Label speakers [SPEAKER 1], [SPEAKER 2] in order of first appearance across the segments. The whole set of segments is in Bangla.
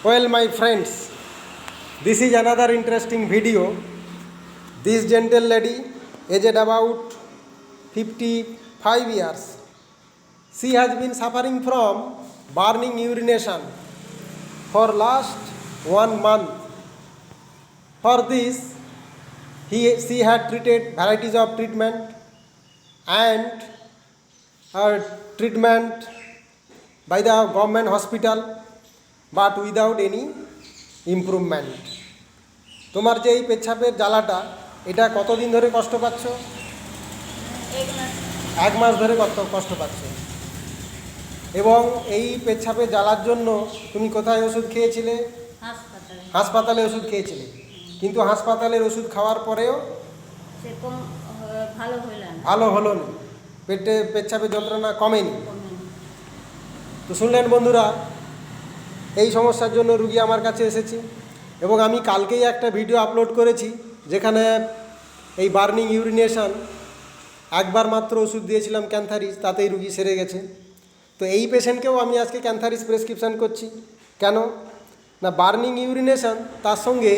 [SPEAKER 1] Well, my friends, this is another interesting video. This gentle lady, aged about 55 years, she has been suffering from burning urination for last 1 month. For this, she had treated varieties of treatment, and her uh, treatment by the government hospital but without any improvement তোমার যে এই পেচ্ছাপের জ্বালাটা এটা কতদিন ধরে কষ্ট পাচ্ছ
[SPEAKER 2] এক মাস
[SPEAKER 1] ধরে কত কষ্ট পাচ্ছ এবং এই পেচ্ছাপে জ্বালার জন্য তুমি কোথায় ওষুধ খেয়েছিলে
[SPEAKER 2] হাসপাতালে
[SPEAKER 1] ওষুধ খেয়েছিলে কিন্তু হাসপাতালের ওষুধ খাওয়ার পরেও
[SPEAKER 2] ভালো
[SPEAKER 1] হলো না পেটে পেচ্ছাপের যন্ত্রণা কমেনি তো শুনলেন বন্ধুরা এই সমস্যার জন্য রুগী আমার কাছে এসেছে এবং আমি কালকেই একটা ভিডিও আপলোড করেছি যেখানে এই বার্নিং ইউরিনেশন একবার মাত্র ওষুধ দিয়েছিলাম ক্যান্থারিস তাতেই রুগী সেরে গেছে তো এই পেশেন্টকেও আমি আজকে ক্যান্থারিস প্রেসক্রিপশান করছি কেন না বার্নিং ইউরিনেশন তার সঙ্গে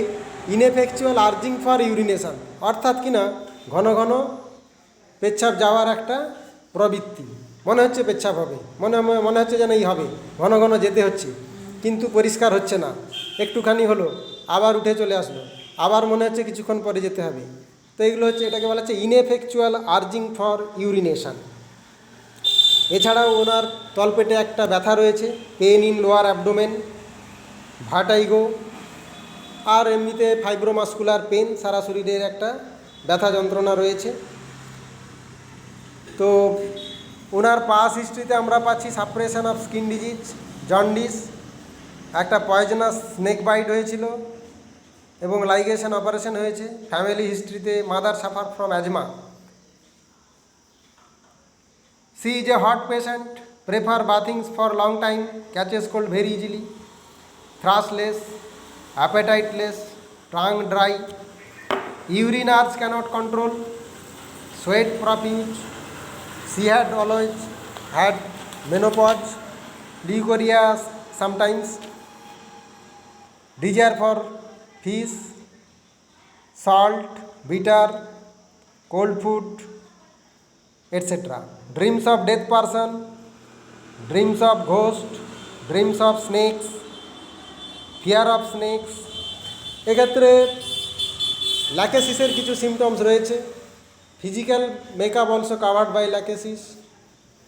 [SPEAKER 1] ইনএফেকচুয়াল আর্জিং ফর ইউরিনেশন অর্থাৎ কিনা ঘন ঘন পেচ্ছাপ যাওয়ার একটা প্রবৃত্তি মনে হচ্ছে পেচ্ছাপ হবে মনে মনে হচ্ছে যেন এই হবে ঘন ঘন যেতে হচ্ছে কিন্তু পরিষ্কার হচ্ছে না একটুখানি হলো আবার উঠে চলে আসলো আবার মনে হচ্ছে কিছুক্ষণ পরে যেতে হবে তো এগুলো হচ্ছে এটাকে বলা হচ্ছে ইনএফেকচুয়াল আর্জিং ফর ইউরিনেশন এছাড়াও ওনার তলপেটে একটা ব্যথা রয়েছে pain in lower abdomen vertigo আর এমনিতে ফাইব্রোমাস্কুলার পেন সারা শরীরের একটা ব্যথা যন্ত্রণা রয়েছে তো ওনার পাস হিস্ট্রিতে আমরা পাচ্ছি suppression of skin disease jaundice একটা পয়জনাস স্নেক বাইট হয়েছিল এবং লাইগেশন অপারেশন হয়েছে family হিস্ট্রিতে mother suffer from asthma she is a hot patient prefer bathings for long time catches cold very easily thirstless appetiteless tongue dry urinars can't control sweat profuse she had always had menopause leukorrhea sometimes desire for fish, salt, bitter, cold food, etc. Dreams of death person, dreams of ghost, dreams of snakes, fear of snakes. এক্ষেত্রে ল্যাকেসিসের কিছু সিমটমস রয়েছে physical makeup also covered by lachesis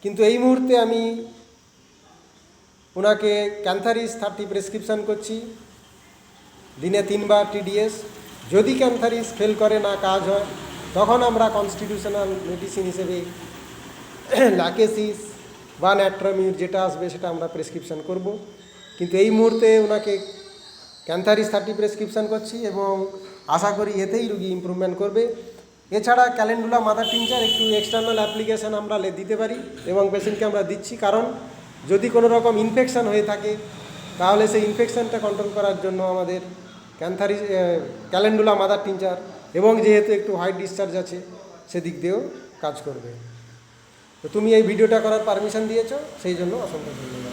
[SPEAKER 1] কিন্তু এই মুহূর্তে আমি ওনাকে ক্যান্থারিস থার্টি প্রেসক্রিপশান করছি দিনে তিনবার টিডিএস যদি ক্যান্থারিস ফেল করে না কাজ হয় তখন আমরা কনস্টিটিউশনাল মেডিসিন হিসেবে লাকেসিস বা ন্যাট্রামির যেটা আসবে সেটা আমরা প্রেসক্রিপশান করব কিন্তু এই মুহূর্তে ওনাকে ক্যান্থারিস থার্টি প্রেসক্রিপশান করছি এবং আশা করি এতেই রুগী ইম্প্রুভমেন্ট করবে এছাড়া ক্যালেন্ডুলা মাদার টিনচার একটু এক্সটার্নাল অ্যাপ্লিকেশান আমরা দিতে পারি এবং পেশেন্টকে আমরা দিচ্ছি কারণ যদি কোনো রকম ইনফেকশান হয়ে থাকে তাহলে সেই ইনফেকশানটা কন্ট্রোল করার জন্য আমাদের ক্যান্থারি ক্যালেন্ডুলা মাদার টিনচার এবং যেহেতু একটু হাইট ডিসচার্জ আছে সেদিক দিয়েও কাজ করবে তো তুমি এই ভিডিওটা করার পারমিশন দিয়েছো সেই জন্য অসংখ্য ধন্যবাদ